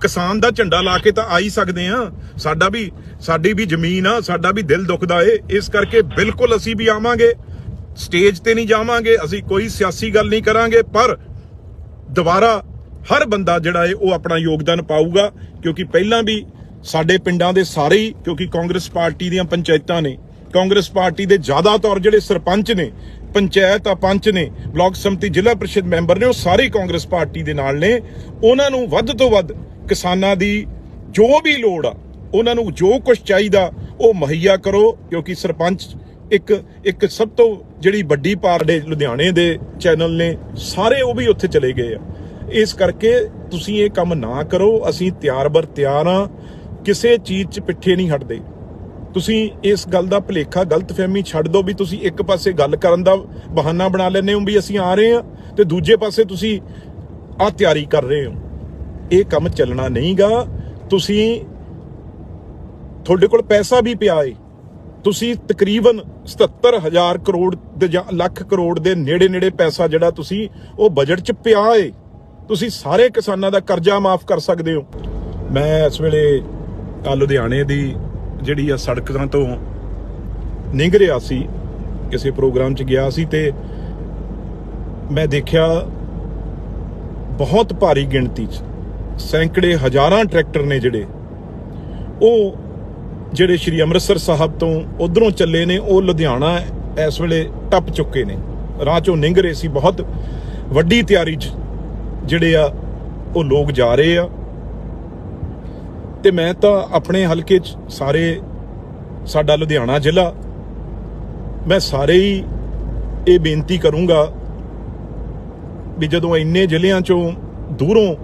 ਕਿਸਾਨ ਦਾ ਝੰਡਾ ਲਾ ਕੇ ਤਾਂ ਆ ਹੀ ਸਕਦੇ ਆ। ਸਾਡਾ ਵੀ, ਸਾਡੀ ਵੀ ਜ਼ਮੀਨ ਆ, ਸਾਡਾ ਵੀ ਦਿਲ ਦੁਖਦਾ ਏ। ਇਸ ਕਰਕੇ ਬਿਲਕੁਲ ਅਸੀਂ ਵੀ ਆਵਾਂਗੇ। ਸਟੇਜ ਤੇ ਨਹੀਂ ਜਾਵਾਂਗੇ, ਅਸੀਂ ਕੋਈ ਸਿਆਸੀ ਗੱਲ ਨਹੀਂ ਕਰਾਂਗੇ, ਪਰ ਦੁਬਾਰਾ ਹਰ ਬੰਦਾ ਜਿਹੜਾ ਏ, ਉਹ ਆਪਣਾ ਯੋਗਦਾਨ ਪਾਊਗਾ। ਕਿਉਂਕਿ ਪਹਿਲਾਂ ਵੀ ਸਾਡੇ ਪਿੰਡਾਂ ਦੇ ਸਾਰੇ ਹੀ, ਕਿਉਂਕਿ ਕਾਂਗਰਸ ਪਾਰਟੀ ਦੀਆਂ ਪੰਚਾਇਤਾਂ ਨੇ, ਕਾਂਗਰਸ ਪਾਰਟੀ ਦੇ ਜ਼ਿਆਦਾਤਰ ਜਿਹੜੇ ਸਰਪੰਚ ਨੇ, ਪੰਚਾਇਤ ਆ ਪੰਚ ਨੇ, ਬਲਾਕ ਸਮਿਤੀ ਜ਼ਿਲ੍ਹਾ ਪ੍ਰੀਸ਼ਦ ਮੈਂਬਰ ਨੇ, ਉਹ ਸਾਰੇ ਕਾਂਗਰਸ ਪਾਰਟੀ ਦੇ ਨਾਲ ਨੇ। ਉਹਨਾਂ ਨੂੰ ਵੱਧ ਤੋਂ ਵੱਧ ਕਿਸਾਨਾਂ ਦੀ ਜੋ ਵੀ ਲੋੜ ਆ, ਉਹਨਾਂ ਨੂੰ ਜੋ ਕੁਝ ਚਾਹੀਦਾ, ਉਹ ਮੁਹੱਈਆ ਕਰੋ, ਕਿਉਂਕਿ ਸਰਪੰਚ ਇੱਕ ਇੱਕ ਸਭ ਤੋਂ ਜਿਹੜੀ ਵੱਡੀ ਪਾਰਟੀ ਲੁਧਿਆਣੇ ਦੇ ਚੈਨਲ ਨੇ, ਸਾਰੇ ਉਹ ਵੀ ਉੱਥੇ ਚਲੇ ਗਏ ਆ। ਇਸ ਕਰਕੇ ਤੁਸੀਂ ਇਹ ਕੰਮ ਨਾ ਕਰੋ, ਅਸੀਂ ਤਿਆਰ ਬਰ ਤਿਆਰ ਆ, ਕਿਸੇ ਚੀਜ਼ 'ਚ ਪਿੱਠੇ ਨਹੀਂ ਹਟਦੇ। ਤੁਸੀਂ ਇਸ ਗੱਲ ਦਾ ਭਲੇਖਾ, ਗਲਤਫਹਿਮੀ ਛੱਡ ਦਿਓ ਵੀ ਤੁਸੀਂ ਇੱਕ ਪਾਸੇ ਗੱਲ ਕਰਨ ਦਾ ਬਹਾਨਾ ਬਣਾ ਲੈਂਦੇ ਹੋ ਵੀ ਅਸੀਂ ਆ ਰਹੇ ਆ ਤੇ ਦੂਜੇ ਪਾਸੇ ਤੁਸੀਂ ਆ ਤਿਆਰੀ ਕਰ ਰਹੇ ਹੋ। ਇਹ ਕੰਮ ਚੱਲਣਾ ਨਹੀਂਗਾ। ਤੁਸੀਂ ਤੁਹਾਡੇ ਕੋਲ ਪੈਸਾ ਵੀ ਪਿਆ ਏ। ਤੁਸੀਂ ਤਕਰੀਬਨ 77000 ਕਰੋੜ ਦੇ ਜਾਂ ਲੱਖ ਕਰੋੜ ਦੇ ਨੇੜੇ ਨੇੜੇ ਪੈਸਾ ਜਿਹੜਾ ਤੁਸੀਂ, ਉਹ ਬਜਟ 'ਚ ਪਿਆ ਏ। ਤੁਸੀਂ ਸਾਰੇ ਕਿਸਾਨਾਂ ਦਾ ਕਰਜ਼ਾ ਮਾਫ ਕਰ ਸਕਦੇ ਹੋ। ਮੈਂ ਇਸ ਵੇਲੇ ਆ ਲੁਧਿਆਣੇ ਦੀ ਜਿਹੜੀ ਆ ਸੜਕਾਂ ਤੋਂ ਨਿੰਘ ਰਿਹਾ ਸੀ, ਕਿਸੇ ਪ੍ਰੋਗਰਾਮ 'ਚ ਗਿਆ ਸੀ ਤੇ ਮੈਂ ਦੇਖਿਆ ਬਹੁਤ ਭਾਰੀ ਗਿਣਤੀ 'ਚ ਸੈਂਕੜੇ ਹਜ਼ਾਰਾਂ ਟਰੈਕਟਰ ਨੇ ਜਿਹੜੇ, ਉਹ ਜਿਹੜੇ ਸ਼੍ਰੀ ਅੰਮ੍ਰਿਤਸਰ ਸਾਹਿਬ ਤੋਂ ਉਧਰੋਂ ਚੱਲੇ ਨੇ, ਉਹ ਲੁਧਿਆਣਾ ਇਸ ਵੇਲੇ ਟੱਪ ਚੁੱਕੇ ਨੇ। ਰਾਹ ਚੋਂ ਨਿੰਘ ਰਹੇ ਸੀ ਬਹੁਤ। ਵੱਡੀ ਤਿਆਰੀ 'ਚ ਜਿਹੜੇ ਆ, ਉਹ ਲੋਕ ਜਾ ਰਹੇ ਆ। ਤੇ ਮੈਂ ਤਾਂ ਆਪਣੇ ਹਲਕੇ 'ਚ ਸਾਰੇ, ਸਾਡਾ ਲੁਧਿਆਣਾ ਜ਼ਿਲ੍ਹਾ, ਮੈਂ ਸਾਰੇ ਹੀ ਇਹ ਬੇਨਤੀ ਕਰੂੰਗਾ ਵੀ ਜਦੋਂ ਇੰਨੇ ਜ਼ਿਲ੍ਹਿਆਂ ਚੋਂ ਦੂਰੋਂ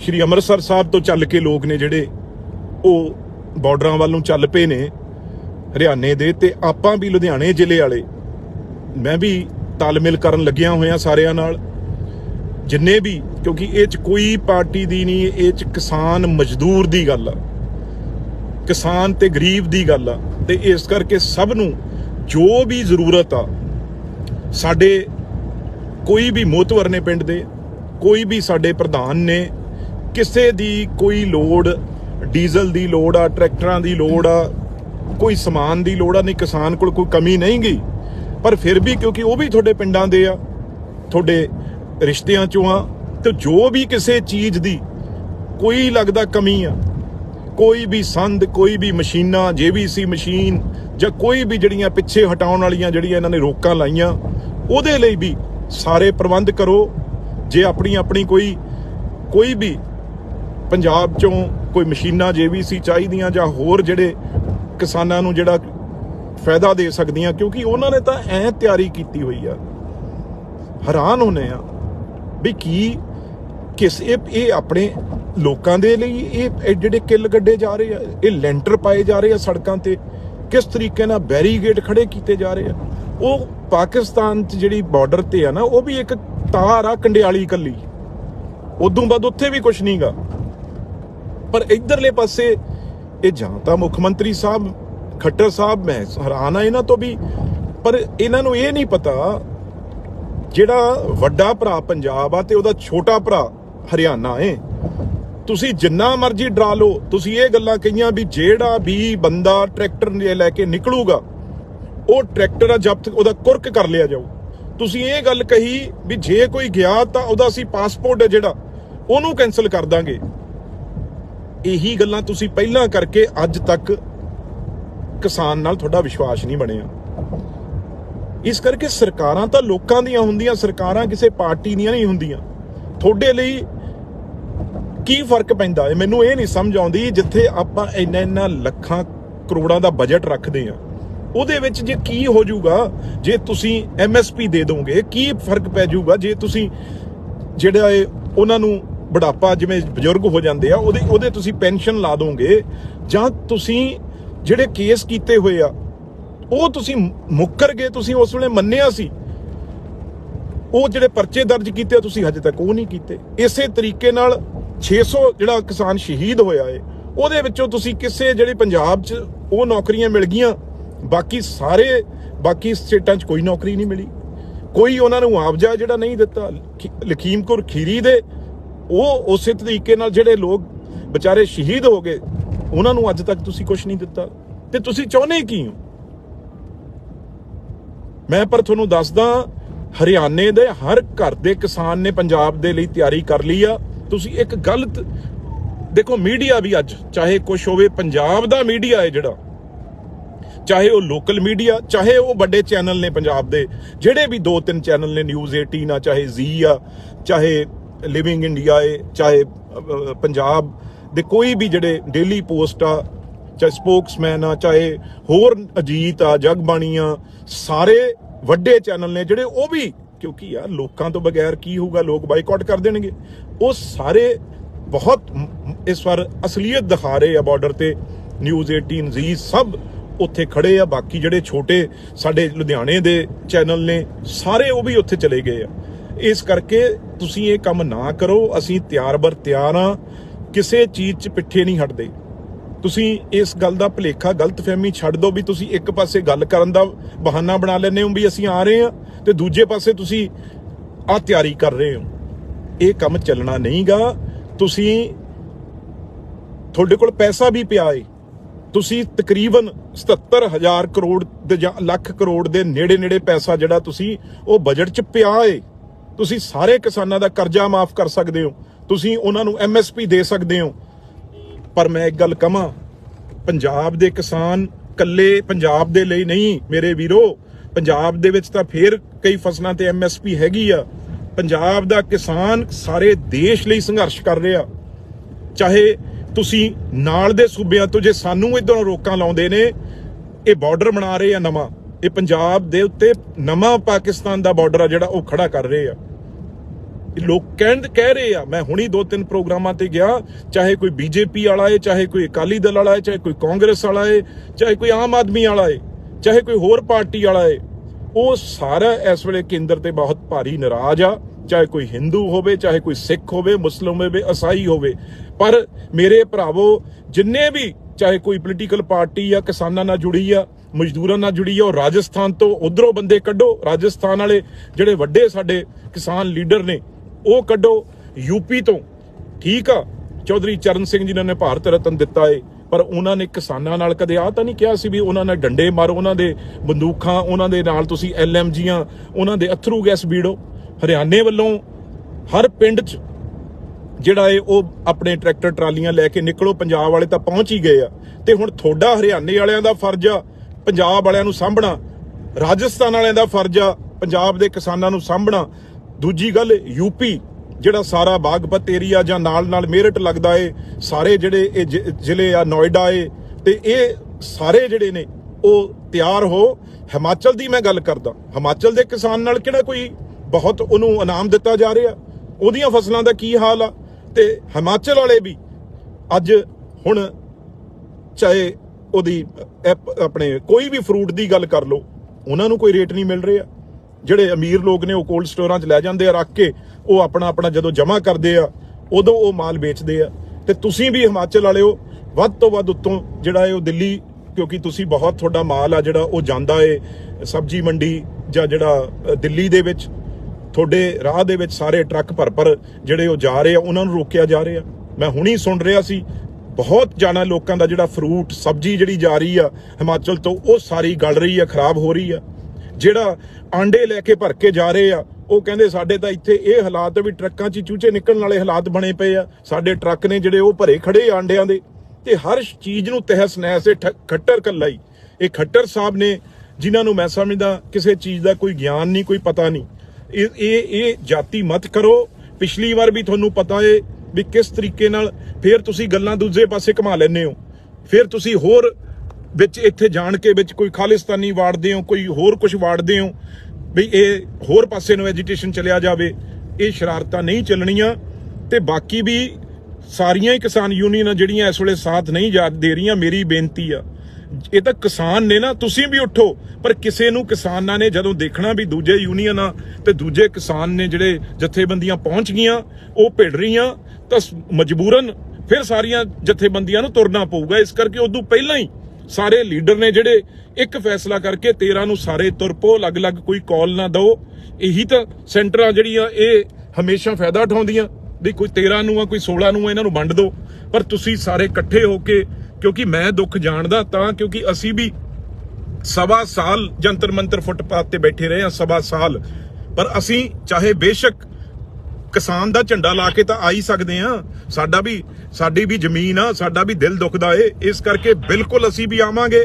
ਸ਼੍ਰੀ ਅੰਮ੍ਰਿਤਸਰ ਸਾਹਿਬ ਤੋਂ ਚੱਲ ਕੇ ਲੋਕ ਨੇ ਜਿਹੜੇ ਉਹ ਬਾਰਡਰਾਂ ਵੱਲ ਨੂੰ ਚੱਲ ਪਏ ਨੇ ਹਰਿਆਣੇ ਦੇ ਤੇ ਆਪਾਂ ਵੀ ਲੁਧਿਆਣੇ ਜ਼ਿਲ੍ਹੇ ਵਾਲੇ, ਮੈਂ ਵੀ ਤਾਲਮੇਲ ਕਰਨ ਲੱਗਿਆ ਹੋਇਆ ਸਾਰਿਆਂ ਨਾਲ। ਜਿੰਨੇ ਵੀ, ਕਿਉਂਕਿ ਇਹ ਚ ਕੋਈ ਪਾਰਟੀ ਦੀ ਨਹੀਂ, ਇਹ ਚ ਕਿਸਾਨ ਮਜ਼ਦੂਰ ਦੀ ਗੱਲ ਆ। ਕਿਸਾਨ ਤੇ ਗਰੀਬ ਦੀ ਗੱਲ ਆ। ਤੇ ਇਸ ਕਰਕੇ ਸਭ ਨੂੰ ਜੋ ਵੀ ਜ਼ਰੂਰਤ ਆ, ਸਾਡੇ ਕੋਈ ਵੀ ਮੋਤਵਰ ਨੇ ਪਿੰਡ ਦੇ, ਕੋਈ ਵੀ ਸਾਡੇ ਪ੍ਰਧਾਨ ਨੇ ਕਿਸੇ ਦੀ ਕੋਈ ਲੋੜ, ਡੀਜ਼ਲ ਦੀ ਲੋੜ ਆ, ਟਰੈਕਟਰਾਂ ਦੀ ਲੋੜ ਆ, ਕੋਈ ਸਮਾਨ ਦੀ ਲੋੜ ਆ, ਨਹੀਂ ਕਿਸਾਨ ਕੋਲ ਕੋਈ ਕਮੀ ਨਹੀਂ ਗਈ ਪਰ ਫਿਰ ਵੀ ਕਿਉਂਕਿ ਉਹ ਵੀ ਤੁਹਾਡੇ ਪਿੰਡਾਂ ਦੇ ਆ, ਤੁਹਾਡੇ ਰਿਸ਼ਤਿਆਂ ਚੋਂ ਆ, ਤੇ ਜੋ ਵੀ ਕਿਸੇ ਚੀਜ਼ ਦੀ ਕੋਈ ਲੱਗਦਾ ਕਮੀ ਆ, ਕੋਈ ਵੀ ਸੰਦ, ਕੋਈ ਵੀ ਮਸ਼ੀਨਾਂ ਜੇਬੀਸੀ ਮਸ਼ੀਨ, ਜਾਂ ਕੋਈ ਵੀ ਜਿਹੜੀਆਂ ਪਿੱਛੇ ਹਟਾਉਣ ਵਾਲੀਆਂ ਜਿਹੜੀਆਂ ਇਹਨਾਂ ਨੇ ਰੋਕਾਂ ਲਾਈਆਂ, ਉਹਦੇ ਲਈ ਵੀ ਸਾਰੇ ਪ੍ਰਬੰਧ ਕਰੋ। ਜੇ ਆਪਣੀ ਆਪਣੀ ਕੋਈ ਕੋਈ ਵੀ ਪੰਜਾਬ ਚੋਂ ਕੋਈ ਮਸ਼ੀਨਾਂ ਜੇਬੀਸੀ ਚਾਹੀਦੀਆਂ ਜਾਂ ਹੋਰ ਜਿਹੜੇ ਕਿਸਾਨਾਂ ਨੂੰ ਜਿਹੜਾ ਫਾਇਦਾ ਦੇ ਸਕਦੀਆਂ, ਕਿਉਂਕਿ ਉਹਨਾਂ ਨੇ ਤਾਂ ਐ ਤਿਆਰੀ ਕੀਤੀ ਹੋਈ ਆ। ਹੈਰਾਨ ਹੋਨੇ ਆ ਵੀ ਕੀ ਕਿਸ ਇਹ ਇਹ ਆਪਣੇ ਲੋਕਾਂ ਦੇ ਲਈ ਇਹ ਜਿਹੜੇ ਕਿੱਲ ਗੱਡੇ ਜਾ ਰਹੇ ਆ, ਇਹ ਲੈਂਟਰ ਪਾਏ ਜਾ ਰਹੇ ਆ ਸੜਕਾਂ ਤੇ, ਕਿਸ ਤਰੀਕੇ ਨਾਲ ਬੈਰੀਗੇਟ ਖੜੇ ਕੀਤੇ ਜਾ ਰਹੇ ਆ। ਉਹ ਪਾਕਿਸਤਾਨ 'ਚ ਜਿਹੜੀ ਬਾਰਡਰ ਤੇ ਆ ਨਾ, ਉਹ ਵੀ ਇੱਕ ਤਾਰ ਆ ਕੰਡਿਆਲੀ ਕੱਲੀ। ਉਦੋਂ ਬਾਅਦ ਉੱਥੇ ਵੀ ਕੁਝ ਨਹੀਂਗਾ ਪਰ ਇਧਰਲੇ ਪਾਸੇ ਇਹ ਜਾਂ ਤਾਂ ਮੁੱਖ ਮੰਤਰੀ ਸਾਹਿਬ, ਖੱਟਰ ਸਾਹਿਬ, ਮੈਂ ਹੈਰਾਨ ਆ ਇਹਨਾਂ ਤੋਂ ਵੀ, ਪਰ ਇਹਨਾਂ ਨੂੰ ਇਹ ਨਹੀਂ ਪਤਾ ਜਿਹੜਾ ਵੱਡਾ ਭਰਾ ਪੰਜਾਬ ਆ ਤੇ ਉਹਦਾ ਛੋਟਾ ਭਰਾ ਹਰਿਆਣਾ ਏ। ਤੁਸੀਂ ਜਿੰਨਾ ਮਰਜ਼ੀ ਡਰਾ ਲਓ, ਤੁਸੀਂ ਇਹ ਗੱਲਾਂ ਕਹੀਆਂ ਵੀ ਜਿਹੜਾ ਵੀ ਬੰਦਾ ਟਰੈਕਟਰ ਲੈ ਕੇ ਨਿਕਲੂਗਾ, ਉਹ ਟਰੈਕਟਰ ਆ ਜ਼ਬਤ ਉਹਦਾ ਕੁਰਕ ਕਰ ਲਿਆ ਜਾਊ। ਤੁਸੀਂ ਇਹ ਗੱਲ ਕਹੀ ਵੀ ਜੇ ਕੋਈ ਗਿਆ ਤਾਂ ਉਹਦਾ ਅਸੀਂ ਪਾਸਪੋਰਟ ਹੈ ਜਿਹੜਾ, ਉਹਨੂੰ ਕੈਨਸਲ ਕਰ ਦਾਂਗੇ। ਇਹੀ ਗੱਲਾਂ ਤੁਸੀਂ ਪਹਿਲਾਂ ਕਰਕੇ ਅੱਜ ਤੱਕ ਕਿਸਾਨ ਨਾਲ ਤੁਹਾਡਾ ਵਿਸ਼ਵਾਸ ਨਹੀਂ ਬਣਿਆ। ਇਸ ਕਰਕੇ ਸਰਕਾਰਾਂ ਤਾਂ ਲੋਕਾਂ ਦੀਆਂ ਹੁੰਦੀਆਂ, ਸਰਕਾਰਾਂ ਕਿਸੇ ਪਾਰਟੀ ਦੀਆਂ ਨਹੀਂ ਹੁੰਦੀਆਂ। ਤੁਹਾਡੇ ਲਈ ਕੀ ਫ਼ਰਕ ਪੈਂਦਾ ਹੈ? ਮੈਨੂੰ ਇਹ ਨਹੀਂ ਸਮਝ ਆਉਂਦੀ ਜਿੱਥੇ ਆਪਾਂ ਇੰਨਾ ਇੰਨਾ ਲੱਖਾਂ ਕਰੋੜਾਂ ਦਾ ਬਜਟ ਰੱਖਦੇ ਆ ਉਹਦੇ ਵਿੱਚ ਜੇ ਕੀ ਹੋ ਜਾਊਗਾ, ਜੇ ਤੁਸੀਂ ਐਮਐਸਪੀ ਦੇ ਦੋਗੇ, ਕੀ ਫ਼ਰਕ ਪੈ ਜਾਊਗਾ? ਜੇ ਤੁਸੀਂ ਜਿਹੜਾ ਇਹ ਉਹਨਾਂ ਨੂੰ ਬੁਢਾਪਾ ਜਿਵੇਂ ਬਜ਼ੁਰਗ ਹੋ ਜਾਂਦੇ ਆ, ਉਹਦੇ ਉਹਦੇ ਤੁਸੀਂ ਪੈਨਸ਼ਨ ਲਾ ਦੋਗੇ, ਜਾਂ ਤੁਸੀਂ ਜਿਹੜੇ ਕੇਸ ਕੀਤੇ ਹੋਏ ਆ, ਉਹ ਤੁਸੀਂ ਮੁੱਕਰ ਗਏ, ਤੁਸੀਂ ਉਸ ਵੇਲੇ ਮੰਨਿਆ ਸੀ। ਉਹ ਜਿਹੜੇ ਪਰਚੇ ਦਰਜ ਕੀਤੇ ਤੁਸੀਂ ਹਜੇ ਤੱਕ ਉਹ ਨਹੀਂ ਕੀਤੇ। ਇਸੇ ਤਰੀਕੇ ਨਾਲ 600 ਜਿਹੜਾ ਕਿਸਾਨ ਸ਼ਹੀਦ ਹੋਇਆ ਏ, ਉਹਦੇ ਵਿੱਚੋਂ ਤੁਸੀਂ ਕਿਸੇ ਜਿਹੜੇ ਪੰਜਾਬ 'ਚ ਉਹ ਨੌਕਰੀਆਂ ਮਿਲ ਗਈਆਂ, ਬਾਕੀ ਸਾਰੇ, ਬਾਕੀ ਸਟੇਟਾਂ 'ਚ ਕੋਈ ਨੌਕਰੀ ਨਹੀਂ ਮਿਲੀ। ਕੋਈ ਉਹਨਾਂ ਨੂੰ ਮੁਆਵਜ਼ਾ ਜਿਹੜਾ ਨਹੀਂ ਦਿੱਤਾ ਲਖੀਮਪੁਰ ਖੀਰੀ ਦੇ ਉਹ ਉਸੇ ਤਰੀਕੇ ਨਾਲ ਜਿਹੜੇ ਲੋਕ ਵਿਚਾਰੇ ਸ਼ਹੀਦ ਹੋ ਗਏ, ਉਹਨਾਂ ਨੂੰ ਅੱਜ ਤੱਕ ਤੁਸੀਂ ਕੁਝ ਨਹੀਂ ਦਿੱਤਾ। ਤੇ ਤੁਸੀਂ ਚਾਹੁੰਦੇ ਕੀ ਹੋ? ਮੈਂ ਪਰ ਤੁਹਾਨੂੰ ਦੱਸਦਾ, ਹਰਿਆਣੇ ਦੇ ਹਰ ਘਰ ਦੇ ਕਿਸਾਨ ਨੇ ਪੰਜਾਬ ਦੇ ਲਈ ਤਿਆਰੀ ਕਰ ਲਈ ਆ। ਤੁਸੀਂ ਇੱਕ ਗਲਤ, ਦੇਖੋ ਮੀਡੀਆ ਵੀ ਅੱਜ, ਚਾਹੇ ਕੁਝ ਹੋਵੇ, ਪੰਜਾਬ ਦਾ ਮੀਡੀਆ ਹੈ ਜਿਹੜਾ। ਚਾਹੇ ਉਹ ਲੋਕਲ ਮੀਡੀਆ, ਚਾਹੇ ਉਹ ਵੱਡੇ ਚੈਨਲ ਨੇ ਪੰਜਾਬ ਦੇ, ਜਿਹੜੇ ਵੀ ਦੋ ਤਿੰਨ ਚੈਨਲ ਨੇ, ਨਿਊਜ਼ 18 ਆ ਚਾਹੇ ਜ਼ੀ ਆ, ਚਾਹੇ ਲਿਵਿੰਗ ਇੰਡੀਆ ਏ ਚਾਹੇ ਪੰਜਾਬ ਦੇ ਕੋਈ ਵੀ ਜਿਹੜੇ ਡੇਲੀ ਪੋਸਟ ਆ, ਚਾਹੇ ਸਪੋਕਸਮੈਨ ਆ, ਚਾਹੇ ਹੋਰ ਅਜੀਤ ਆ, ਜਗਬਾਣੀ ਆ, ਸਾਰੇ ਵੱਡੇ ਚੈਨਲ ਨੇ ਜਿਹੜੇ ਉਹ ਵੀ, ਕਿਉਂਕਿ ਯਾਰ ਲੋਕਾਂ ਤੋਂ ਬਗੈਰ ਕੀ ਹੋਊਗਾ, ਲੋਕ ਬਾਈਕਾਟ ਕਰ ਦੇਣਗੇ। ਉਹ ਸਾਰੇ ਬਹੁਤ ਇਸ ਵਾਰ ਅਸਲੀਅਤ ਦਿਖਾ ਰਹੇ ਆ ਬਾਰਡਰ ਤੇ ਨਿਊਜ਼ 18 ਜ਼ੀ ਸਭ ਉੱਥੇ ਖੜੇ ਆ, ਬਾਕੀ ਜਿਹੜੇ ਛੋਟੇ ਸਾਡੇ ਲੁਧਿਆਣੇ ਦੇ ਚੈਨਲ ਨੇ, ਸਾਰੇ ਉਹ ਵੀ ਉੱਥੇ ਚਲੇ ਗਏ ਆ। ਇਸ ਕਰਕੇ ਤੁਸੀਂ ਇਹ ਕੰਮ ਨਾ ਕਰੋ, ਅਸੀਂ ਤਿਆਰ ਬਰ ਤਿਆਰ ਆ ਕਿਸੇ ਚੀਜ਼ 'ਚ ਪਿੱਠੇ ਨਹੀਂ ਹਟਦੇ। ਤੁਸੀਂ ਇਸ ਗੱਲ ਦਾ ਭਲੇਖਾ, ਗਲਤਫਹਿਮੀ ਛੱਡ ਦਿਓ ਵੀ ਤੁਸੀਂ ਇੱਕ ਪਾਸੇ ਗੱਲ ਕਰਨ ਦਾ ਬਹਾਨਾ ਬਣਾ ਲੈਂਦੇ ਹੋ ਵੀ ਅਸੀਂ ਆ ਰਹੇ ਹਾਂ ਤੇ ਦੂਜੇ ਪਾਸੇ ਤੁਸੀਂ ਆ ਤਿਆਰੀ ਕਰ ਰਹੇ ਹੋ। ਇਹ ਕੰਮ ਚੱਲਣਾ ਨਹੀਂਗਾ। ਤੁਸੀਂ ਤੁਹਾਡੇ ਕੋਲ ਪੈਸਾ ਵੀ ਪਿਆ ਏ। ਤੁਸੀਂ ਤਕਰੀਬਨ 77000 ਕਰੋੜ ਦੇ ਜਾਂ ਲੱਖ ਕਰੋੜ ਦੇ ਨੇੜੇ ਨੇੜੇ ਪੈਸਾ ਜਿਹੜਾ ਤੁਸੀਂ ਉਹ ਬਜਟ 'ਚ ਪਿਆ ਏ। ਤੁਸੀਂ ਸਾਰੇ ਕਿਸਾਨਾਂ ਦਾ ਕਰਜ਼ਾ ਮਾਫ ਕਰ ਸਕਦੇ ਹੋ। ਤੁਸੀਂ ਉਹਨਾਂ ਨੂੰ ਐਮਐਸਪੀ ਦੇ ਸਕਦੇ ਹੋ। ਪਰ ਮੈਂ ਇੱਕ ਗੱਲ ਕਹਾਂ, ਪੰਜਾਬ ਦੇ ਕਿਸਾਨ ਕੱਲੇ ਪੰਜਾਬ ਦੇ ਲਈ ਨਹੀਂ, ਮੇਰੇ ਵੀਰੋ। ਪੰਜਾਬ ਦੇ ਵਿੱਚ ਤਾਂ ਫੇਰ ਕਈ ਫਸਲਾਂ ਤੇ ਐਮਐਸਪੀ ਹੈਗੀ ਆ। ਪੰਜਾਬ ਦਾ ਕਿਸਾਨ ਸਾਰੇ ਦੇਸ਼ ਲਈ ਸੰਘਰਸ਼ ਕਰ ਰਿਹਾ। ਚਾਹੇ ਤੁਸੀਂ ਨਾਲ ਦੇ ਸੂਬਿਆਂ ਤੋਂ ਜੇ ਸਾਨੂੰ ਇਧਰੋਂ ਰੋਕਾਂ ਲਾਉਂਦੇ ਨੇ, ਇਹ ਬਾਰਡਰ ਬਣਾ ਰਹੇ ਆ ਨਵਾਂ। ਇਹ ਪੰਜਾਬ ਦੇ ਉੱਤੇ ਨਵਾਂ ਪਾਕਿਸਤਾਨ ਦਾ ਬਾਰਡਰ ਆ ਜਿਹੜਾ ਉਹ ਖੜਾ ਕਰ ਰਹੇ ਆ। ਇਹ ਲੋਕ ਕਹਿਣ ਕਹਿ ਰਹੇ ਆ, ਮੈਂ ਹੁਣੀ ਦੋ ਤਿੰਨ ਪ੍ਰੋਗਰਾਮਾਂ ਤੇ ਗਿਆ, ਚਾਹੇ ਕੋਈ ਬੀਜੇਪੀ ਵਾਲਾ ਏ, ਚਾਹੇ ਕੋਈ ਅਕਾਲੀ ਦਲ ਵਾਲਾ ਏ, ਚਾਹੇ ਕੋਈ ਕਾਂਗਰਸ ਵਾਲਾ ਏ, ਚਾਹੇ ਕੋਈ ਆਮ ਆਦਮੀ ਵਾਲਾ ਏ, ਚਾਹੇ ਕੋਈ ਹੋਰ ਪਾਰਟੀ ਵਾਲਾ ਏ, ਉਹ ਸਾਰਾ ਇਸ ਵੇਲੇ ਕੇਂਦਰ ਤੇ ਬਹੁਤ ਭਾਰੀ ਨਾਰਾਜ਼ ਆ, ਚਾਹੇ ਕੋਈ ਹਿੰਦੂ ਹੋਵੇ, ਚਾਹੇ ਕੋਈ ਸਿੱਖ ਹੋਵੇ, ਮੁਸਲਮ ਹੋਵੇ ਈਸਾਈ ਹੋਵੇ। ਪਰ ਮੇਰੇ ਭਰਾਵੋ, ਜਿੰਨੇ ਵੀ ਚਾਹੇ ਕੋਈ ਪੋਲੀਟੀਕਲ ਪਾਰਟੀ ਆ, ਕਿਸਾਨਾਂ ਨਾਲ ਜੁੜੀ ਆ ਮਜ਼ਦੂਰਾਂ ਨਾਲ ਜੁੜੀ ਆ, ਉਹ ਰਾਜਸਥਾਨ ਤੋਂ ਉਧਰੋਂ ਬੰਦੇ ਕੱਢੋ, ਰਾਜਸਥਾਨ ਵਾਲੇ ਜਿਹੜੇ ਵੱਡੇ ਸਾਡੇ ਕਿਸਾਨ ਲੀਡਰ ਨੇ, ਉਹ ਕੱਢੋ। ਯੂਪੀ ਤੋਂ, ਠੀਕ ਆ, ਚੌਧਰੀ ਚਰਨ ਸਿੰਘ ਜਿਨ੍ਹਾਂ ਨੇ ਭਾਰਤ ਰਤਨ ਦਿੱਤਾ ਏ, ਪਰ ਉਹਨਾਂ ਨੇ ਕਿਸਾਨਾਂ ਨਾਲ ਕਦੇ ਆ ਤਾਂ ਨਹੀਂ ਕਿਹਾ ਸੀ ਵੀ ਉਹਨਾਂ ਨਾਲ ਡੰਡੇ ਮਾਰੋ, ਉਹਨਾਂ ਦੇ ਬੰਦੂਕਾਂ, ਉਹਨਾਂ ਦੇ ਨਾਲ ਤੁਸੀਂ ਐਲਐਮਜੀਆਂ, ਉਹਨਾਂ ਦੇ ਅਥਰੂ ਗੈਸ ਬੀੜੋ। ਹਰਿਆਣੇ ਵੱਲੋਂ ਹਰ ਪਿੰਡ 'ਚ ਜਿਹੜਾ ਏ, ਉਹ ਆਪਣੇ ਟਰੈਕਟਰ, ਟਰਾਲੀਆਂ ਲੈ ਕੇ ਨਿਕਲੋ, ਪੰਜਾਬ ਵਾਲੇ ਤਾਂ ਪਹੁੰਚ ਹੀ ਗਏ ਆ। ਤੇ ਹੁਣ ਤੁਹਾਡਾ ਹਰਿਆਣੇ ਵਾਲਿਆਂ ਦਾ ਫਰਜ਼ ਆ ਪੰਜਾਬ ਵਾਲਿਆਂ ਨੂੰ ਸਾਂਭਣਾ, ਰਾਜਸਥਾਨ ਵਾਲਿਆਂ ਦਾ ਫਰਜ਼ ਆ ਪੰਜਾਬ ਦੇ ਕਿਸਾਨਾਂ ਨੂੰ ਸਾਂਭਣਾ। ਦੂਜੀ ਗੱਲ ਯੂਪੀ ਜਿਹੜਾ ਸਾਰਾ ਬਾਗਪਤ ਏਰੀਆ ਜਾਂ ਨਾਲ ਨਾਲ ਮੇਰਠ ਲੱਗਦਾ ਏ, ਸਾਰੇ ਜਿਹੜੇ ਇਹ ਜ਼ਿਲ੍ਹੇ ਆ, ਨੋਇਡਾ ਏ, ਤੇ ਇਹ ਸਾਰੇ ਜਿਹੜੇ ਨੇ, ਉਹ ਤਿਆਰ ਹੋ। ਹਿਮਾਚਲ ਦੀ ਮੈਂ ਗੱਲ ਕਰਦਾ, ਹਿਮਾਚਲ ਦੇ ਕਿਸਾਨ ਨਾਲ ਕਿਹੜਾ ਕੋਈ ਬਹੁਤ ਉਹਨੂੰ ਇਨਾਮ ਦਿੱਤਾ ਜਾ ਰਿਹਾ? ਉਹਦੀਆਂ ਫਸਲਾਂ ਦਾ ਕੀ ਹਾਲ ਆ? ਤੇ ਹਿਮਾਚਲ ਵਾਲੇ ਵੀ ਅੱਜ ਹੁਣ ਚਾਹੇ ਉਹਦੀ ਐਪ- ਆਪਣੇ ਕੋਈ ਵੀ ਫਰੂਟ ਦੀ ਗੱਲ ਕਰ ਲਓ, ਉਹਨਾਂ ਨੂੰ ਕੋਈ ਰੇਟ ਨਹੀਂ ਮਿਲ ਰਿਹਾ ਜਿਹੜੇ ਅਮੀਰ ਲੋਕ ਨੇ, ਉਹ ਕੋਲਡ ਸਟੋਰਾਂ 'ਚ ਲੈ ਜਾਂਦੇ ਆ, ਰੱਖ ਕੇ ਉਹ ਆਪਣਾ ਆਪਣਾ ਜਦੋਂ ਜਮ੍ਹਾਂ ਕਰਦੇ ਆ, ਉਦੋਂ ਉਹ ਮਾਲ ਵੇਚਦੇ ਆ। ਤੇ ਤੁਸੀਂ ਵੀ ਹਿਮਾਚਲ ਵਾਲਿਓ ਵੱਧ ਤੋਂ ਵੱਧ ਉੱਤੋਂ ਜਿਹੜਾ ਹੈ ਉਹ ਦਿੱਲੀ, ਕਿਉਂਕਿ ਤੁਸੀਂ ਬਹੁਤ ਤੁਹਾਡਾ ਮਾਲ ਆ ਜਿਹੜਾ ਉਹ ਜਾਂਦਾ ਏ, ਸਬਜ਼ੀ ਮੰਡੀ ਜਾਂ ਜਿਹੜਾ ਦਿੱਲੀ ਦੇ ਵਿੱਚ, ਤੁਹਾਡੇ ਰਾਹ ਦੇ ਵਿੱਚ ਸਾਰੇ ਟਰੱਕ ਭਰ ਭਰ ਜਿਹੜੇ ਉਹ ਜਾ ਰਹੇ ਆ, ਉਹਨਾਂ ਨੂੰ ਰੋਕਿਆ ਜਾ ਰਿਹਾ। ਮੈਂ ਹੁਣੀ ਸੁਣ ਰਿਹਾ ਸੀ ਬਹੁਤ ਜਾਣਾ ਲੋਕਾਂ ਦਾ ਜਿਹੜਾ ਫਰੂਟ, ਸਬਜ਼ੀ ਜਿਹੜੀ ਜਾ ਰਹੀ ਆ ਹਿਮਾਚਲ ਤੋਂ, ਉਹ ਸਾਰੀ ਗਲ ਰਹੀ ਆ, ਖਰਾਬ ਹੋ ਰਹੀ ਆ। ਜਿਹੜਾ ਆਂਡੇ ਲੈ ਕੇ ਭਰ ਕੇ ਜਾ ਰਹੇ ਆ, ਉਹ ਕਹਿੰਦੇ ਸਾਡੇ ਤਾਂ ਇੱਥੇ ਇਹ ਹਾਲਾਤ ਵੀ ਟਰੱਕਾਂ 'ਚ ਚੂਚੇ ਨਿਕਲਣ ਵਾਲੇ ਹਾਲਾਤ ਬਣੇ ਪਏ ਆ। ਸਾਡੇ ਟਰੱਕ ਨੇ ਜਿਹੜੇ ਉਹ ਭਰੇ ਖੜੇ ਆਂਡਿਆਂ ਦੇ। ਤੇ ਹਰ ਚੀਜ਼ ਨੂੰ ਤਹਿਸ ਨਹਿਸ, ਇਹ ਠ- ਖੱਟਰ ਕੱਲਾਈ ਇਹ ਖੱਟਰ ਸਾਹਿਬ ਨੇ ਜਿਨ੍ਹਾਂ ਨੂੰ ਮੈਂ ਸਮਝਦਾ, ਕਿਸੇ ਚੀਜ਼ ਦਾ ਕੋਈ ਗਿਆਨ ਨਹੀਂ, ਕੋਈ ਪਤਾ ਨਹੀਂ। ਇਹ ਇਹ ਜਾਤੀ ਮਤ ਕਰੋ। ਪਿਛਲੀ ਵਾਰ ਵੀ ਤੁਹਾਨੂੰ ਪਤਾ ਏ ਵੀ ਕਿਸ ਤਰੀਕੇ ਨਾਲ ਫਿਰ ਤੁਸੀਂ ਗੱਲਾਂ ਦੂਜੇ ਪਾਸੇ ਘੁਮਾ ਲੈਂਦੇ ਹੋ। ਫਿਰ ਤੁਸੀਂ ਹੋਰ ਵਿੱਚ ਇੱਥੇ ਜਾਣ ਕੇ ਵਿੱਚ ਕੋਈ ਖਾਲਿਸਤਾਨੀ ਵਾੜਦੇ ਹੋ, ਕੋਈ ਹੋਰ ਕੁਝ ਵਾੜਦੇ ਹੋ, ਵੀ ਇਹ ਹੋਰ ਪਾਸੇ ਨੂੰ ਐਜੀਟੇਸ਼ਨ ਚਲਿਆ ਜਾਵੇ, ਇਹ ਸ਼ਰਾਰਤਾਂ ਨਹੀਂ ਚੱਲਣੀਆਂ। ਤੇ ਬਾਕੀ ਵੀ ਸਾਰੀਆਂ ਹੀ ਕਿਸਾਨ ਯੂਨੀਅਨਾਂ ਜਿਹੜੀਆਂ ਇਸ ਵੇਲੇ ਸਾਥ ਨਹੀਂ ਜਾ ਦੇ ਰਹੀਆਂ, ਮੇਰੀ ਬੇਨਤੀ ਆ। ਇਹ ਤਾਂ ਕਿਸਾਨ ਨੇ ਨਾ, ਤੁਸੀਂ ਵੀ ਉੱਠੋ, ਪਰ ਕਿਸੇ ਨੂੰ ਕਿਸਾਨਾਂ ਨੇ ਜਦੋਂ ਦੇਖਣਾ ਵੀ ਦੂਜੇ ਯੂਨੀਅਨਾਂ ਤੇ ਦੂਜੇ ਕਿਸਾਨ ਨੇ ਜਿਹੜੇ ਜਥੇਬੰਦੀਆਂ ਪਹੁੰਚ ਗਈਆਂ, ਉਹ ਭਿੜ ਰਹੀਆਂ। ਤਾਂ ਮਜਬੂਰਨ ਫਿਰ ਸਾਰੀਆਂ ਜਥੇਬੰਦੀਆਂ ਨੂੰ ਤੁਰਨਾ ਪਊਗਾ। ਇਸ ਕਰਕੇ ਉਦੋਂ ਪਹਿਲਾਂ ਹੀ ਸਾਰੇ ਲੀਡਰ ਨੇ ਜਿਹੜੇ ਇੱਕ ਫੈਸਲਾ ਕਰਕੇ 13 ਨੂੰ ਸਾਰੇ ਤੁਰ ਪੋ ਅਲੱਗ-ਅਲੱਗ ਕੋਈ ਕਾਲ ਨਾ ਦਿਓ। ਇਹੀ ਤਾਂ ਸੈਂਟਰਾਂ ਜਿਹੜੀਆਂ ਇਹ ਹਮੇਸ਼ਾ ਫਾਇਦਾ ਉਠਾਉਂਦੀਆਂ। ਵੀ ਕੋਈ 13 ਨੂੰ ਆ, ਕੋਈ 16 ਨੂੰ ਆ, ਇਹਨਾਂ ਨੂੰ ਵੰਡ ਦਿਓ। ਪਰ ਤੁਸੀਂ ਸਾਰੇ ਇਕੱਠੇ ਹੋ ਕੇ, ਕਿਉਂਕਿ ਮੈਂ ਦੁੱਖ ਜਾਣਦਾ ਤਾਂ, ਕਿਉਂਕਿ ਅਸੀਂ ਵੀ ਸਵਾ ਸਾਲ ਜੰਤਰ ਮੰਤਰ ਫੁੱਟਪਾਥ ਤੇ ਬੈਠੇ ਰਹੇ ਹਾਂ, ਸਵਾ ਸਾਲ। ਪਰ ਅਸੀਂ ਚਾਹੇ ਬੇਸ਼ੱਕ ਕਿਸਾਨ ਦਾ ਝੰਡਾ ਲਾ ਕੇ ਤਾਂ ਆ ਹੀ ਸਕਦੇ ਆ ਸਾਡਾ ਵੀ ਸਾਡੀ ਵੀ ਜ਼ਮੀਨ ਆ, ਸਾਡਾ ਵੀ ਦਿਲ ਦੁਖਦਾ ਏ। ਇਸ ਕਰਕੇ ਬਿਲਕੁਲ ਅਸੀਂ ਵੀ ਆਵਾਂਗੇ।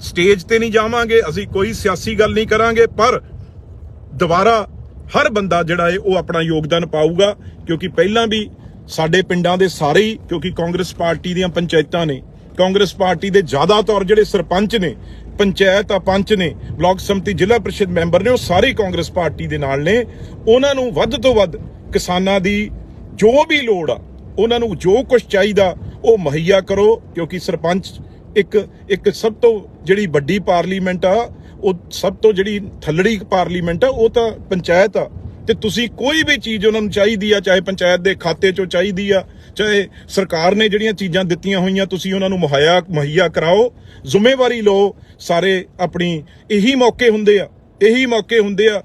ਸਟੇਜ ਤੇ ਨਹੀਂ ਜਾਵਾਂਗੇ, ਅਸੀਂ ਕੋਈ ਸਿਆਸੀ ਗੱਲ ਨਹੀਂ ਕਰਾਂਗੇ, ਪਰ ਦੁਬਾਰਾ ਹਰ ਬੰਦਾ ਜਿਹੜਾ ਏ, ਉਹ ਆਪਣਾ ਯੋਗਦਾਨ ਪਾਊਗਾ, ਕਿਉਂਕਿ ਪਹਿਲਾਂ ਵੀ ਸਾਡੇ ਪਿੰਡਾਂ ਦੇ ਸਾਰੇ ਹੀ, ਕਿਉਂਕਿ ਕਾਂਗਰਸ ਪਾਰਟੀ ਦੀਆਂ ਪੰਚਾਇਤਾਂ ਨੇ, ਕਾਂਗਰਸ ਪਾਰਟੀ ਦੇ ਜ਼ਿਆਦਾਤਰ ਜਿਹੜੇ ਸਰਪੰਚ ਨੇ, ਪੰਚਾਇਤ ਆ ਪੰਚ ਨੇ, ਬਲਾਕ ਸਮਿਤੀ ਜ਼ਿਲ੍ਹਾ ਪ੍ਰੀਸ਼ਦ ਮੈਂਬਰ ਨੇ, ਉਹ ਸਾਰੇ ਕਾਂਗਰਸ ਪਾਰਟੀ ਦੇ ਨਾਲ ਨੇ। ਉਹਨਾਂ ਨੂੰ ਵੱਧ ਤੋਂ ਵੱਧ ਕਿਸਾਨਾਂ ਦੀ ਜੋ ਵੀ ਲੋੜ ਆ, ਉਹਨਾਂ ਨੂੰ ਜੋ ਕੁਝ ਚਾਹੀਦਾ, ਉਹ ਮੁਹੱਈਆ ਕਰੋ, ਕਿਉਂਕਿ ਸਰਪੰਚ ਇੱਕ ਇੱਕ ਸਭ ਤੋਂ ਜਿਹੜੀ ਵੱਡੀ ਪਾਰਲੀਮੈਂਟ ਆ, ਉਹ ਸਭ ਤੋਂ ਜਿਹੜੀ ਥੱਲੜੀ ਪਾਰਲੀਮੈਂਟ ਆ, ਉਹ ਤਾਂ ਪੰਚਾਇਤ ਆ। ਤੇ ਤੁਸੀਂ ਕੋਈ ਵੀ ਚੀਜ਼ ਉਹਨਾਂ ਨੂੰ ਚਾਹੀਦੀ ਆ, ਚਾਹੇ ਪੰਚਾਇਤ ਦੇ ਖਾਤੇ ਚੋਂ ਚਾਹੀਦੀ ਆ, ਚਾਹੇ ਸਰਕਾਰ ਨੇ ਜਿਹੜੀਆਂ ਚੀਜ਼ਾਂ ਦਿੱਤੀਆਂ ਹੋਈਆਂ, ਤੁਸੀਂ ਉਹਨਾਂ ਨੂੰ ਮੁਹੱਈਆ ਮੁਹੱਈਆ ਕਰਾਓ, ਜ਼ਿੰਮੇਵਾਰੀ ਲਓ, ਸਾਰੇ ਆਪਣੀ ਇਹੀ ਮੌਕੇ ਹੁੰਦੇ ਆ, ਇਹੀ ਮੌਕੇ ਹੁੰਦੇ ਆ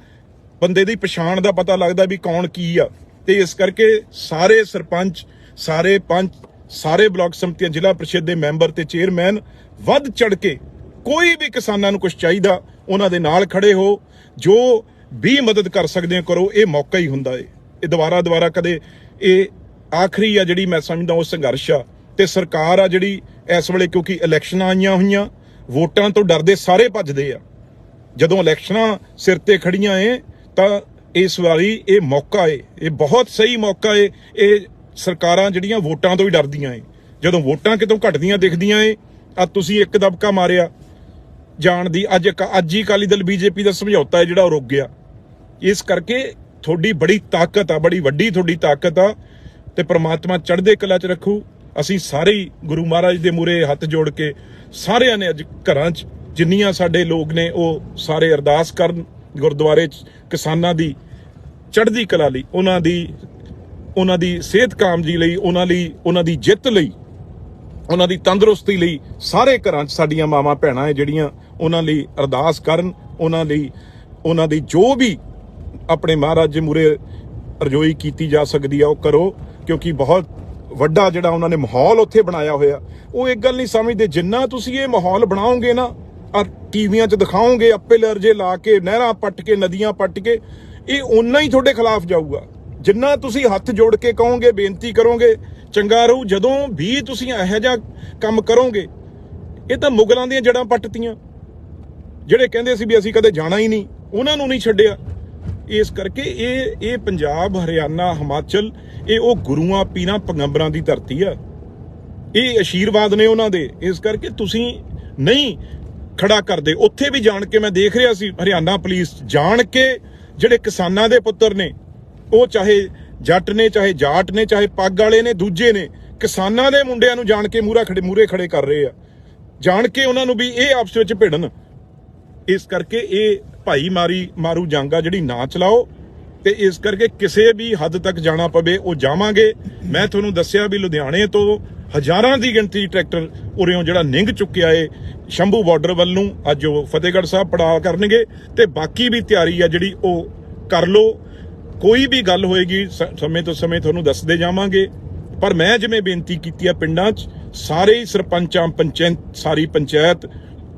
ਬੰਦੇ ਦੀ ਪਛਾਣ ਦਾ ਪਤਾ ਲੱਗਦਾ ਵੀ ਕੌਣ ਕੀ ਆ। ਤੇ ਇਸ ਕਰਕੇ ਸਾਰੇ ਸਰਪੰਚ, ਸਾਰੇ ਪੰਚ, ਸਾਰੇ ਬਲਾਕ ਸੰਮਤੀਆਂ, ਜ਼ਿਲ੍ਹਾ ਪ੍ਰੀਸ਼ਦ ਦੇ ਮੈਂਬਰ ਤੇ ਚੇਅਰਮੈਨ ਵੱਧ ਚੜ ਕੇ ਕੋਈ ਵੀ ਕਿਸਾਨਾਂ ਨੂੰ ਕੁਝ ਚਾਹੀਦਾ, ਉਹਨਾਂ ਦੇ ਨਾਲ ਖੜੇ ਹੋ। ਜੋ ਵੀ ਮਦਦ ਕਰ ਸਕਦੇ ਹੋ, ਕਰੋ। ਇਹ ਮੌਕਾ ਹੀ ਹੁੰਦਾ ਏ। ਇਹ ਦੁਬਾਰਾ ਦੁਬਾਰਾ ਕਦੇ ਇਹ ਆਖਰੀ ਆ ਜਿਹੜੀ ਮੈਂ ਸਮਝਦਾ ਉਹ ਸੰਘਰਸ਼ ਆ। ਤੇ ਸਰਕਾਰ ਆ ਜਿਹੜੀ ਇਸ ਵੇਲੇ ਕਿਉਂਕਿ ਇਲੈਕਸ਼ਨਾਂ ਆਈਆਂ ਹੋਈਆਂ, ਵੋਟਾਂ ਤੋਂ ਡਰਦੇ ਸਾਰੇ ਭੱਜਦੇ ਆ। ਜਦੋਂ ਇਲੈਕਸ਼ਨਾਂ ਸਿਰ ਤੇ ਖੜੀਆਂ ਏ ਤਾਂ ਇਸ ਵਾਰੀ ਇਹ ਮੌਕਾ ਏ, ਇਹ ਬਹੁਤ ਸਹੀ ਮੌਕਾ ਏ। ਇਹ ਸਰਕਾਰਾਂ ਜਿਹੜੀਆਂ ਵੋਟਾਂ ਤੋਂ ਹੀ ਡਰਦੀਆਂ ਏ। ਜਦੋਂ ਵੋਟਾਂ ਕਿਤੋਂ ਘਟਦੀਆਂ ਦਿਖਦੀਆਂ ਏ ਆ ਤੁਸੀਂ ਇੱਕ ਦਬਕਾ ਮਾਰਿਆ। ਜਾਣ ਦੀ ਅੱਜ ਇੱਕ- ਅੱਜ ਹੀ ਅਕਾਲੀ ਦਲ ਬੀਜੇਪੀ ਦਾ ਸਮਝੌਤਾ ਹੈ ਜਿਹੜਾ ਉਹ ਰੁਕ ਗਿਆ। ਇਸ ਕਰਕੇ ਤੁਹਾਡੀ ਬੜੀ ਤਾਕਤ ਆ, ਬੜੀ ਵੱਡੀ ਤੁਹਾਡੀ ਤਾਕਤ ਆ ਤੇ ਪ੍ਰਮਾਤਮਾ ਚੜ੍ਹਦੇ ਕਲਾ ਚ ਰੱਖੂ। ਅਸੀਂ ਸਾਰੇ ਹੀ ਗੁਰੂ ਮਹਾਰਾਜ ਦੇ ਮੂਰੇ ਹੱਥ ਜੋੜ ਕੇ ਸਾਰਿਆਂ ਨੇ ਅੱਜ ਘਰਾਂ 'ਚ ਜਿੰਨੀਆਂ ਸਾਡੇ ਲੋਕ ਨੇ ਉਹ ਸਾਰੇ ਅਰਦਾਸ ਕਰਨ ਗੁਰਦੁਆਰੇ 'ਚ ਕਿਸਾਨਾਂ ਦੀ ਚੜ੍ਹਦੀ ਕਲਾ ਲਈ, ਉਹਨਾਂ ਦੀ ਉਹਨਾਂ ਦੀ ਸਿਹਤ ਕਾਮਜੀ ਲਈ, ਉਹਨਾਂ ਲਈ, ਉਹਨਾਂ ਦੀ ਜਿੱਤ ਲਈ, ਉਹਨਾਂ ਦੀ ਤੰਦਰੁਸਤੀ ਲਈ ਸਾਰੇ ਘਰਾਂ 'ਚ ਸਾਡੀਆਂ ਮਾਵਾਂ ਭੈਣਾਂ ਹੈ ਜਿਹੜੀਆਂ ਉਹਨਾਂ ਲਈ ਅਰਦਾਸ ਕਰਨ, ਉਹਨਾਂ ਲਈ, ਉਹਨਾਂ ਦੀ ਜੋ ਵੀ ਆਪਣੇ ਮਹਾਰਾਜ ਜੀ ਮੂਰੇ ਅਰਜ਼ੋਈ ਕੀਤੀ ਜਾ ਸਕਦੀ ਆ, ਉਹ ਕਰੋ, ਕਿਉਂਕਿ ਬਹੁਤ ਵੱਡਾ ਜਿਹੜਾ ਉਹਨਾਂ ਨੇ ਮਾਹੌਲ ਉੱਥੇ ਬਣਾਇਆ ਹੋਇਆ। ਉਹ ਇੱਕ ਗੱਲ ਨਹੀਂ ਸਮਝਦੇ, ਜਿੰਨਾ ਤੁਸੀਂ ਇਹ ਮਾਹੌਲ ਬਣਾਓਗੇ ਨਾ ਟੀਵੀਆਂ 'ਚ ਦਿਖਾਓਗੇ, ਆਪੇ ਲਰਜੇ ਲਾ ਕੇ, ਨਹਿਰਾਂ ਪੱਟ ਕੇ, ਨਦੀਆਂ ਪੱਟ ਕੇ, ਇਹ ਓਨਾ ਹੀ ਤੁਹਾਡੇ ਖਿਲਾਫ ਜਾਊਗਾ। ਜਿੰਨਾ ਤੁਸੀਂ ਹੱਥ ਜੋੜ ਕੇ ਕਹੋਗੇ, ਬੇਨਤੀ ਕਰੋਗੇ, ਚੰਗਾ ਰਹੂ, ਜਦੋਂ ਵੀ ਤੁਸੀਂ ਇਹੋ ਜਿਹਾ ਕੰਮ ਕਰੋਗੇ, ਇਹ ਤਾਂ ਮੁਗਲਾਂ ਦੀਆਂ ਜੜਾਂ ਪੱਟਤੀਆਂ। ਜਿਹੜੇ ਕਹਿੰਦੇ ਸੀ ਵੀ ਅਸੀਂ ਕਦੇ ਜਾਣਾ ਹੀ ਨਹੀਂ, ਉਹਨਾਂ ਨੂੰ ਨਹੀਂ ਛੱਡਿਆ। ਇਸ ਕਰਕੇ ਇਹ ਇਹ ਪੰਜਾਬ, ਹਰਿਆਣਾ, ਹਿਮਾਚਲ, ਇਹ ਉਹ ਗੁਰੂਆਂ, ਪੀਰਾਂ, ਪੈਗੰਬਰਾਂ ਦੀ ਧਰਤੀ ਆ। ਇਹ ਆਸ਼ੀਰਵਾਦ ਨੇ ਉਹਨਾਂ ਦੇ। ਇਸ ਕਰਕੇ ਤੁਸੀਂ ਨਹੀਂ ਖੜਾ ਕਰਦੇ। ਉੱਥੇ ਵੀ ਜਾਣ ਕੇ ਮੈਂ ਦੇਖ ਰਿਹਾ ਸੀ, ਹਰਿਆਣਾ ਪੁਲਿਸ ਜਾਣ ਕੇ ਜਿਹੜੇ ਕਿਸਾਨਾਂ ਦੇ ਪੁੱਤਰ ਨੇ, ਉਹ ਚਾਹੇ ਜੱਟ ਨੇ, ਚਾਹੇ ਜਾਟ ਨੇ, ਚਾਹੇ ਪੱਗ ਵਾਲੇ ਨੇ, ਦੂਜੇ ਨੇ, ਕਿਸਾਨਾਂ ਦੇ ਮੁੰਡਿਆਂ ਨੂੰ ਜਾਣ ਕੇ ਮੂਰਾ ਖੜੇ ਮੂਰੇ ਖੜੇ ਕਰ ਰਹੇ ਆ। ਜਾਣ ਕੇ ਉਹਨਾਂ ਨੂੰ ਵੀ ਇਹ ਆਪਸ ਵਿੱਚ ਭਿੜਨ। ਇਸ ਕਰਕੇ ਇਹ ਭਾਈ ਮਾਰੀ, ਮਾਰੂ ਜੰਗ ਆ ਜਿਹੜੀ ਨਾ ਚਲਾਓ ਤੇ ਇਸ ਕਰਕੇ ਕਿਸੇ ਵੀ ਹੱਦ ਤੱਕ ਜਾਣਾ ਪਵੇ, ਉਹ ਜਾਵਾਂਗੇ। ਮੈਂ ਤੁਹਾਨੂੰ ਦੱਸਿਆ ਵੀ ਲੁਧਿਆਣੇ ਤੋਂ ਹਜ਼ਾਰਾਂ ਦੀ ਗਿਣਤੀ ਟਰੈਕਟਰ ਉਰਿਓਂ ਜਿਹੜਾ ਨਿੰਗ ਚੁੱਕਿਆ ਏ, ਸ਼ੰਭੂ ਬਾਰਡਰ ਵੱਲ ਨੂੰ ਅੱਜ ਉਹ ਫਤਿਹਗੜ੍ਹ ਸਾਹਿਬ ਪੜਾਅ ਕਰਨਗੇ ਤੇ ਬਾਕੀ ਵੀ ਤਿਆਰੀ ਆ ਜਿਹੜੀ ਉਹ ਕਰ ਲੋ ਕੋਈ ਵੀ ਗੱਲ ਹੋਏਗੀ ਸਮੇਂ ਤੋਂ ਸਮੇਂ ਤੁਹਾਨੂੰ ਦੱਸਦੇ ਜਾਵਾਂਗੇ। ਪਰ ਮੈਂ ਜਿਵੇਂ ਬੇਨਤੀ ਕੀਤੀ ਆ ਪਿੰਡਾਂ 'ਚ, ਸਾਰੇ ਹੀ ਸਰਪੰਚਾਂ, ਪੰਚਾਇਤ, ਸਾਰੀ ਪੰਚਾਇਤ,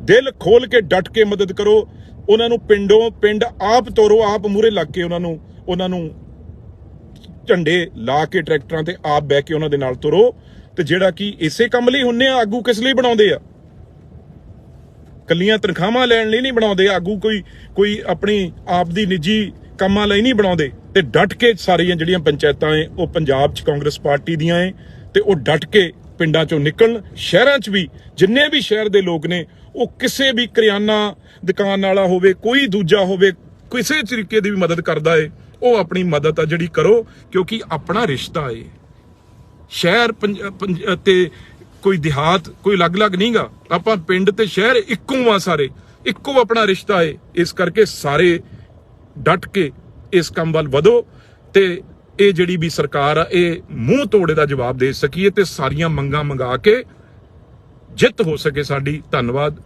ਦਿਲ ਖੋਲ ਕੇ ਡਟ ਕੇ ਮਦਦ ਕਰੋ। ਉਹਨਾਂ ਨੂੰ ਪਿੰਡੋਂ, ਪਿੰਡ ਆਪ ਤੋਰੋ, ਆਪ ਮੂਰੇ ਲੱਗ ਕੇ ਉਹਨਾਂ ਨੂੰ ਉਹਨਾਂ ਨੂੰ ਝੰਡੇ ਲਾ ਕੇ ਟਰੈਕਟਰਾਂ ਤੇ ਆਪ ਬਹਿ ਕੇ ਉਹਨਾਂ ਦੇ ਨਾਲ ਤੁਰੋ। ਤੇ ਜਿਹੜਾ ਕਿ ਇਸੇ ਕੰਮ ਲਈ ਹੁੰਨੇ ਆ, ਆਗੂ ਕਿਸ ਲਈ ਬਣਾਉਂਦੇ ਆ? ਕੱਲੀਆਂ ਤਨਖਾਹਾਂ ਲੈਣ ਲਈ ਨਹੀਂ ਬਣਾਉਂਦੇ, ਆਗੂ ਕੋਈ ਕੋਈ ਆਪਣੀ ਆਪ ਦੀ ਨਿੱਜੀ ਕੰਮਾਂ ਲਈ ਨਹੀਂ ਬਣਾਉਂਦੇ। ਤੇ ਡਟ ਕੇ ਸਾਰੀਆਂ ਜਿਹੜੀਆਂ ਪੰਚਾਇਤਾਂ ਏ ਉਹ ਪੰਜਾਬ 'ਚ ਕਾਂਗਰਸ ਪਾਰਟੀ ਦੀਆਂ ਏ ਤੇ ਉਹ ਡਟ ਕੇ ਪਿੰਡਾਂ 'ਚੋਂ ਨਿਕਲਣ, ਸ਼ਹਿਰਾਂ 'ਚ ਵੀ, ਜਿੰਨੇ ਵੀ ਸ਼ਹਿਰ ਦੇ ਲੋਕ ਨੇ, ਉਹ ਕਿਸੇ ਵੀ ਕਰਿਆਨਾ ਦੁਕਾਨ ਵਾਲਾ ਹੋਵੇ, ਕੋਈ ਦੂਜਾ ਹੋਵੇ, ਕਿਸੇ ਤਰੀਕੇ ਦੀ ਵੀ ਮਦਦ ਕਰਦਾ ਏ, ਉਹ ਆਪਣੀ ਮਦਦ ਆ ਜਿਹੜੀ ਕਰੋ, ਕਿਉਂਕਿ ਆਪਣਾ ਰਿਸ਼ਤਾ ਏ। ਸ਼ਹਿਰ ਪੰਜ- ਪੰਜ- ਤੇ ਕੋਈ ਦਿਹਾਤ, ਕੋਈ ਅਲੱਗ-ਅਲੱਗ ਨਹੀਂਗਾ। ਆਪਾਂ ਪਿੰਡ ਤੇ ਸ਼ਹਿਰ ਇੱਕੋ ਆ ਸਾਰੇ। ਇੱਕੋ ਆਪਣਾ ਰਿਸ਼ਤਾ ਏ। ਇਸ ਕਰਕੇ ਸਾਰੇ ਡਟ ਕੇ ਇਸ ਕੰਮ ਵੱਲ ਵਧੋ ਤੇ ਇਹ ਜਿਹੜੀ ਵੀ ਸਰਕਾਰ ਆ, ਇਹ ਮੂੰਹ ਤੋੜੇ ਦਾ ਜਵਾਬ ਦੇ ਸਕੀਏ ਤੇ ਸਾਰੀਆਂ ਮੰਗਾਂ ਮੰਗਾ ਕੇ ਜਿੱਤ ਹੋ ਸਕੇ ਸਾਡੀ। ਧੰਨਵਾਦ।